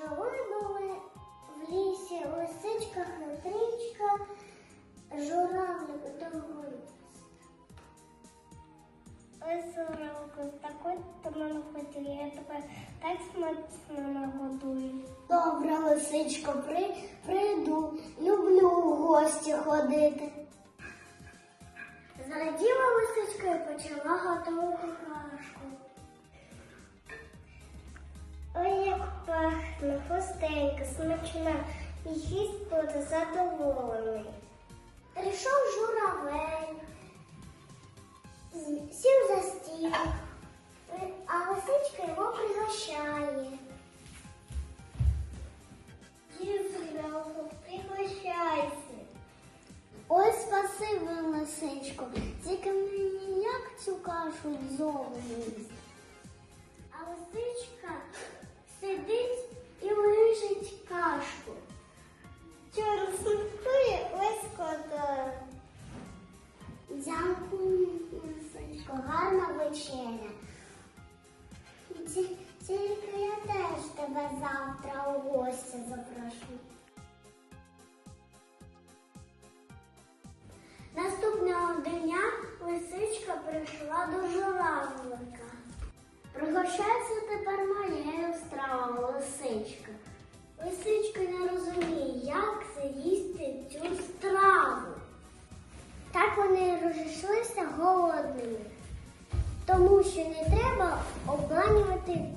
Жили були в лісі лисичка, хитричка, журавлик. Ось журавлику, такой то мене хотіли, я тебе так смачно нагодую. Добре, лисичко, при, прийду, люблю у гості ходити. Зраділа лисичка і почала готувати кашку. Пахне, густенька, смачна, і гість буде задоволений. Прийшов журавель, сів за стіл, а лисичка його пригощає. Пригощайся. Ой, спасибо, лисичко, тільки мені ніяк цю кашу зову Дякую, гарна вечеря. Тільки я теж тебе завтра у гості запрошу. Наступного дня лисичка прийшла до журавлика. Пригощається тепер моєю стравою. Лисичка голодними, тому що не треба обманювати.